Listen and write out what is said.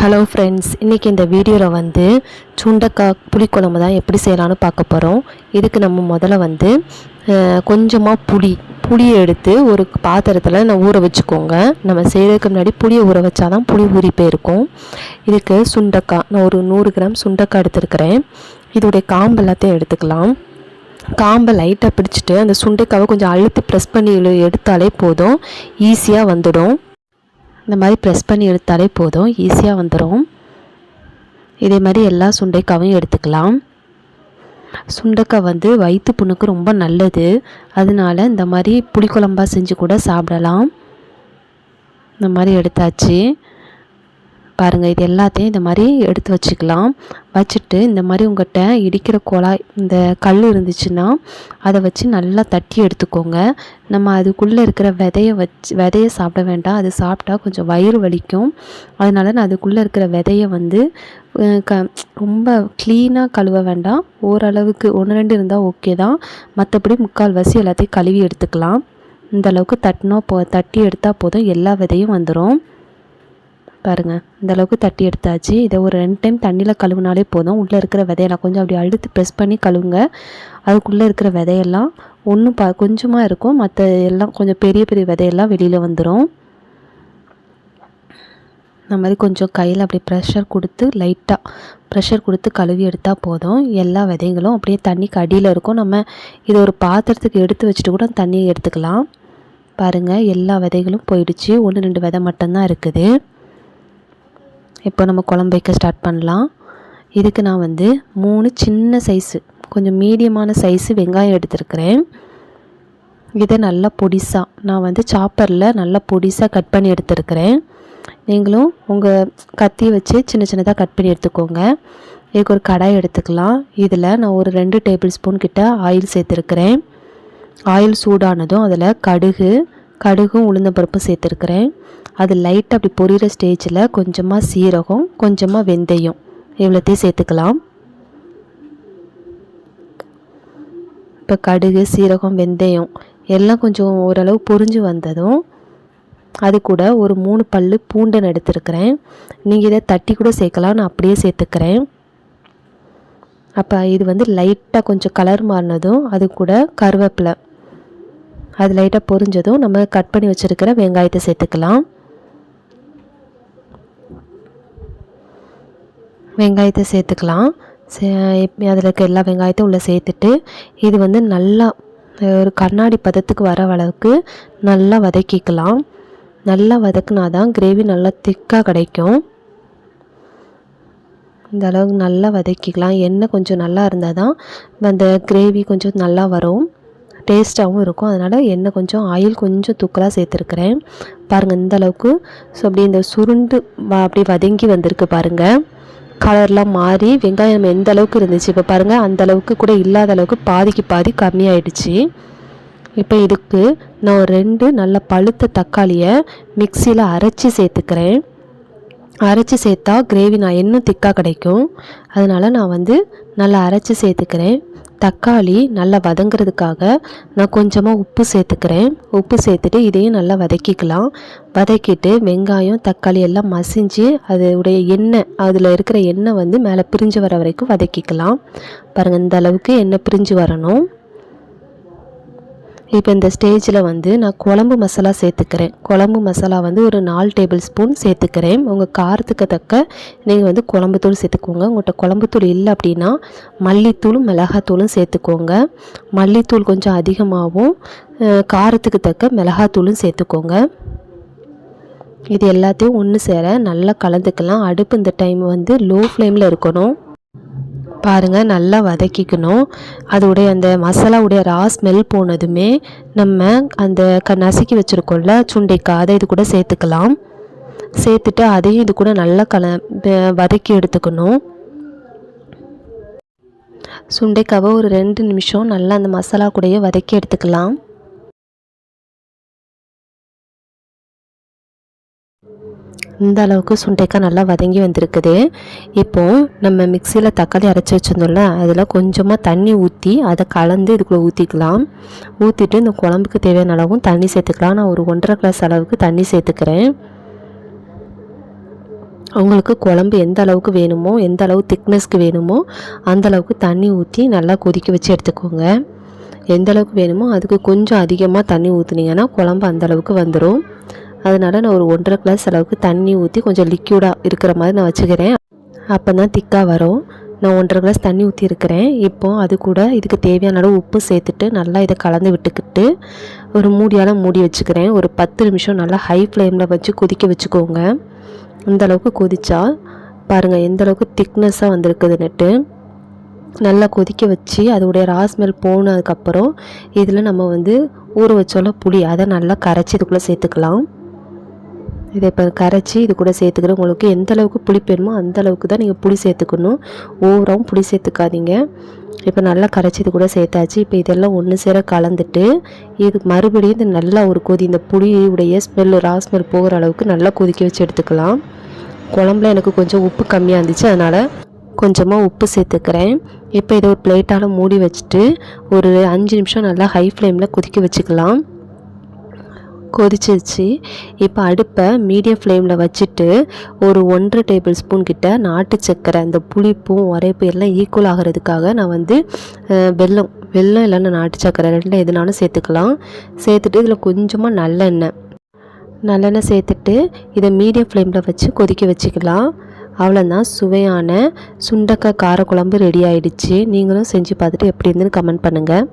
Hello friends இன்றைக்கி இந்த வீடியோவில் வந்து சுண்டக்காய் புளிக்குழம்பு தான் எப்படி செய்யலான்னு பார்க்க போகிறோம் இதுக்கு நம்ம முதல்ல வந்து கொஞ்சமாக புளி புளியை எடுத்து ஒரு பாத்திரத்தில் நான் ஊற வச்சுக்கோங்க. நம்ம செய்கிறதுக்கு முன்னாடி புளியை ஊற வச்சா தான் புளி ஊறி போயிருக்கும். இதுக்கு சுண்டக்காய் நான் ஒரு நூறு கிராம் சுண்டக்காய் எடுத்துருக்கிறேன். இதோடைய காம்பு எல்லாத்தையும் எடுத்துக்கலாம். காம்பை லைட்டாக பிடிச்சிட்டு அந்த சுண்டைக்காவை கொஞ்சம் அழுத்தி ப்ரெஸ் பண்ணி எடுத்தாலே போதும். ஈஸியாக வந்துடும். இந்த மாதிரி ப்ரெஸ் பண்ணி எடுத்தாலே போதும். ஈஸியாக வந்துடும் இதே மாதிரி எல்லா சுண்டைக்காவையும் எடுத்துக்கலாம். சுண்டைக்காய் வந்து வயிற்று புண்ணுக்கு ரொம்ப நல்லது. அதனால இந்த மாதிரி புளிக்குழம்பா செஞ்சு கூட சாப்பிடலாம். இந்த மாதிரி எடுத்தாச்சு. பாருங்கள் இது எல்லாத்தையும் இந்த மாதிரி எடுத்து வச்சுக்கலாம். வச்சுட்டு இந்த மாதிரி உங்கள்கிட்ட இடிக்கிற குழாய் இந்த கல் இருந்துச்சுன்னா அதை வச்சு நல்லா தட்டி எடுத்துக்கோங்க. நம்ம அதுக்குள்ளே இருக்கிற விதையை வச்சு விதையை சாப்பிட வேண்டாம். அது சாப்பிட்டா கொஞ்சம் வயிறு வலிக்கும். அதனால நான் அதுக்குள்ளே இருக்கிற விதைய வந்து க ரொம்ப க்ளீனாக கழுவ வேண்டாம். ஓரளவுக்கு ஒன்று ரெண்டு இருந்தால் ஓகே தான். மற்றபடி முக்கால்வாசி எல்லாத்தையும் கழுவி எடுத்துக்கலாம். இந்த அளவுக்கு தட்டினா போ தட்டி எடுத்தால் போதும். எல்லா விதையும் வந்துடும் பாருங்கள் இந்த அளவுக்கு தட்டி எடுத்தாச்சு. இதை ஒரு ரெண்டு டைம் தண்ணியில் கழுவுனாலே போதும். உள்ளே இருக்கிற விதையெல்லாம் கொஞ்சம் அப்படி அழுத்து ப்ரெஸ் பண்ணி கழுவுங்க. அதுக்குள்ளே இருக்கிற விதையெல்லாம் ஒன்றும் ப கொஞ்சமாக இருக்கும். மற்ற எல்லாம் கொஞ்சம் பெரிய பெரிய விதையெல்லாம் வெளியில் வந்துடும் இந்த மாதிரி கொஞ்சம் கையில் அப்படி ப்ரெஷர் கொடுத்து லைட்டாக ப்ரெஷர் கொடுத்து கழுவி எடுத்தால் போதும். எல்லா விதைகளும் அப்படியே தண்ணிக்கு அடியில் இருக்கும். நம்ம இதை ஒரு பாத்திரத்துக்கு எடுத்து வச்சுட்டு கூட தண்ணியை எடுத்துக்கலாம். பாருங்கள் எல்லா விதைகளும் போயிடுச்சு. ஒன்று ரெண்டு விதை மட்டும்தான் இருக்குது. இப்போ நம்ம குழம்பு வைக்க ஸ்டார்ட் பண்ணலாம். இதுக்கு நான் வந்து மூணு சின்ன சைஸு கொஞ்சம் மீடியமான சைஸு வெங்காயம் எடுத்துருக்கிறேன். இதை நல்லா பொடிசாக நான் வந்து சாப்பரில் நல்லா பொடிசாக கட் பண்ணி எடுத்துருக்கிறேன். நீங்களும் உங்கள் கத்தி வச்சு சின்ன சின்னதாக கட் பண்ணி எடுத்துக்கோங்க. இதுக்கு ஒரு கடாய் எடுத்துக்கலாம். இதில் நான் ஒரு ரெண்டு டேபிள் ஸ்பூன் கிட்ட ஆயில் சேர்த்துருக்கிறேன். ஆயில் சூடானதும் அதில் கடுகு கடுகும் உளுந்தம்பருப்பும் சேர்த்துருக்கிறேன். அது லைட்டாக அப்படி பொரியிற ஸ்டேஜில் கொஞ்சமாக சீரகம் கொஞ்சமாக வெந்தயம். இவ்வளோத்தையும் சேர்த்துக்கலாம். இப்போ கடுகு சீரகம் வெந்தயம் எல்லாம் கொஞ்சம் ஓரளவு பொரிஞ்சு வந்ததும் அது கூட ஒரு மூணு பல்லு பூண்டை எடுத்துருக்கிறேன். நீங்கள் இதை தட்டி கூட சேர்க்கலாம். நான் அப்படியே சேர்த்துக்கிறேன். அப்போ இது வந்து லைட்டாக கொஞ்சம் கலர் மாறினதும் அது கூட கருவேப்பிலை. அது லைட்டாக பொரிஞ்சதும் நம்ம கட் பண்ணி வச்சுருக்கிற வெங்காயத்தை சேர்த்துக்கலாம். வெங்காயத்தை சேர்த்துக்கலாம். சே அதில் இருக்க எல்லா வெங்காயத்தையும் உள்ளே சேர்த்துட்டு இது வந்து நல்லா ஒரு கண்ணாடி பதத்துக்கு வர அளவுக்கு நல்லா வதக்கிக்கலாம். நல்லா வதக்குனா தான் கிரேவி நல்லா திக்காக கிடைக்கும். இந்த அளவுக்கு நல்லா வதக்கிக்கலாம். எண்ணெய் கொஞ்சம் நல்லா இருந்தால் தான் அந்த கிரேவி கொஞ்சம் நல்லா வரும். டேஸ்ட்டாகவும் இருக்கும். அதனால் எண்ணெய் கொஞ்சம் ஆயில் கொஞ்சம் தூக்கலாக சேர்த்துருக்குறேன். பாருங்கள் இந்த அளவுக்கு ஸோ அப்படி இந்த சுருண்டு அப்படி வதங்கி வந்திருக்கு பாருங்கள் கலர்லாம் மாறி வெங்காயம் எந்த அளவுக்கு இருந்துச்சு? இப்போ பாருங்கள் அந்த அளவுக்கு கூட இல்லாத அளவுக்கு பாதிக்கு பாதி கம்மியாயிடுச்சு. இப்போ இதுக்கு நான் ரெண்டு நல்ல பழுத்த தக்காளியை மிக்சியில் அரைச்சி சேர்த்துக்கிறேன். அரைச்சி சேர்த்தா கிரேவி நான் இன்னும் திக்காக கிடைக்கும். அதனால் நான் வந்து நல்லா அரைச்சி சேர்த்துக்கிறேன். தக்காளி நல்லா வதங்குறதுக்காக நான் கொஞ்சமாக உப்பு சேர்த்துக்கிறேன். உப்பு சேர்த்துட்டு இதையும் நல்லா வதக்கிக்கலாம். வதக்கிட்டு வெங்காயம் தக்காளி எல்லாம் மசிஞ்சு அதோடைய எண்ணெய் அதில் இருக்கிற எண்ணெய் வந்து மேலே பிரிஞ்சு வர வரைக்கும் வதக்கிக்கலாம். பாருங்கள் இந்த அளவுக்கு எண்ணெய் பிரிஞ்சு வரணும். இப்போ இந்த ஸ்டேஜில் வந்து நான் குழம்பு மசாலா சேர்த்துக்கிறேன். குழம்பு மசாலா வந்து ஒரு நாலு டேபிள் ஸ்பூன் சேர்த்துக்கிறேன். உங்கள் காரத்துக்கு தக்க நீங்கள் வந்து குழம்புத்தூள் சேர்த்துக்கோங்க. உங்கள்கிட்ட குழம்புத்தூள் இல்லை அப்படின்னா மல்லித்தூளும் மிளகாத்தூளும் சேர்த்துக்கோங்க. மல்லித்தூள் கொஞ்சம் அதிகமாகவும் காரத்துக்கு தக்க மிளகாத்தூளும் சேர்த்துக்கோங்க. இது எல்லாத்தையும் ஒன்று சேர நல்லா கலந்துக்கலாம். அடுப்பு இந்த டைம் வந்து லோ ஃப்ளேமில் இருக்கணும். பாருங்கள் நல்லா வதக்கிக்கணும். அதோடைய அந்த மசாலாவுடைய ரா ஸ்மெல் போனதுமே நம்ம அந்த க நசுக்கி வச்சுருக்கோம்ல சுண்டைக்காய் அதை இது கூட சேர்த்துக்கலாம். சேர்த்துட்டு அதையும் இது கூட நல்லா கல வதக்கி எடுத்துக்கணும். சுண்டைக்காவை ஒரு ரெண்டு நிமிஷம் நல்லா அந்த மசாலா கூடயே வதக்கி எடுத்துக்கலாம். இந்த அளவுக்கு சுண்டைக்காய் நல்லா வதங்கி வந்திருக்குது. இப்போ நம்ம மிக்சியில் தக்காளி அரைச்சி வச்சிருந்தோம்ல அதில் கொஞ்சமாக தண்ணி ஊற்றி அதை கலந்து இதுக்குள்ளே ஊற்றிக்கலாம் ஊற்றிட்டு இந்த குழம்புக்கு தேவையான அளவும் தண்ணி சேர்த்துக்கலாம். நான் ஒரு ஒன்றரை கிளாஸ் அளவுக்கு தண்ணி சேர்த்துக்கிறேன். உங்களுக்கு குழம்பு எந்த அளவுக்கு வேணுமோ எந்த அளவு திக்னஸ்க்கு வேணுமோ அந்த அளவுக்கு தண்ணி ஊற்றி நல்லா கொதிக்க வச்சு எடுத்துக்கோங்க. எந்த அளவுக்கு வேணுமோ அதுக்கு கொஞ்சம் அதிகமாக தண்ணி ஊற்றுனீங்கன்னா குழம்பு அந்தளவுக்கு வந்துடும் அதனால் நான் ஒரு ஒன்றரை கிளாஸ் அளவுக்கு தண்ணி ஊற்றி கொஞ்சம் லிக்யூடாக இருக்கிற மாதிரி நான் வச்சுக்கிறேன். அப்போ தான் திக்காக வரும். நான் ஒன்றரை கிளாஸ் தண்ணி ஊற்றி இப்போது இப்போ அது கூட இதுக்கு தேவையான அளவு உப்பு சேர்த்துட்டு நல்லா இதை கலந்து விட்டுக்கிட்டு ஒரு மூடியால் மூடி வச்சுக்கிறேன். ஒரு பத்து நிமிஷம் நல்லா ஹை ஃப்ளேமில் வச்சு கொதிக்க வச்சுக்கோங்க. இந்த அளவுக்கு கொதிச்சா பாருங்கள் எந்த அளவுக்கு திக்னஸ்ஸாக வந்திருக்குதுன்னுட்டு நல்லா கொதிக்க வச்சு அதோடைய ராஸ்மெல் போனதுக்கப்புறம் இதில் நம்ம வந்து ஊற வச்சோல புளி அதை நல்லா கரைச்சி இதுக்குள்ளே சேர்த்துக்கலாம். இதை இப்போ கரைச்சி இது கூட சேர்த்துக்கிறேன். உங்களுக்கு எந்த அளவுக்கு புளி வேணுமோ அந்த அளவுக்கு தான் நீங்கள் புளி சேர்த்துக்கணும். ஓவராகவும் புளி சேர்த்துக்காதீங்க. இப்போ நல்லா கரைச்சி இது கூட சேர்த்தாச்சு. இப்போ இதெல்லாம் ஒன்று சேர கலந்துட்டு இது மறுபடியும் இது நல்லா ஒரு கொதி இந்த புளியுடைய ஸ்மெல் ரா ஸ்மெல் போகிற அளவுக்கு நல்லா கொதிக்க வச்சு எடுத்துக்கலாம். குழம்புல எனக்கு கொஞ்சம் உப்பு கம்மியாக இருந்துச்சு. அதனால் கொஞ்சமாக உப்பு சேர்த்துக்கிறேன். இப்போ இதை ஒரு பிளேட்டால் மூடி வச்சுட்டு ஒரு அஞ்சு நிமிஷம் நல்லா ஹை ஃப்ளேமில் கொதிக்க வச்சுக்கலாம். கொதிச்சிருச்சு. இப்போ அடுப்பை மீடியம் ஃப்ளேமில் வச்சுட்டு ஒரு ஒன்றரை டேபிள் ஸ்பூன் கிட்ட நாட்டு சர்க்கரை அந்த புளிப்பும் உரைப்பு எல்லாம் ஈக்குவல் ஆகிறதுக்காக நான் வந்து வெல்லம் வெல்லம் இல்லைன்னா நாட்டு சர்க்கரை ரெண்டும் எதுனாலும் சேர்த்துக்கலாம். சேர்த்துட்டு இதில் கொஞ்சமாக நல்லெண்ணெய். நல்லெண்ணெய் சேர்த்துட்டு இதை மீடியம் ஃப்ளேமில் வச்சு கொதிக்க வச்சுக்கலாம். அவ்வளோதான் சுவையான சுண்டக்காய் காரக்குழம்பு ரெடி ஆயிடுச்சு. நீங்களும் செஞ்சு பார்த்துட்டு எப்படி இருந்துன்னு கமெண்ட் பண்ணுங்கள்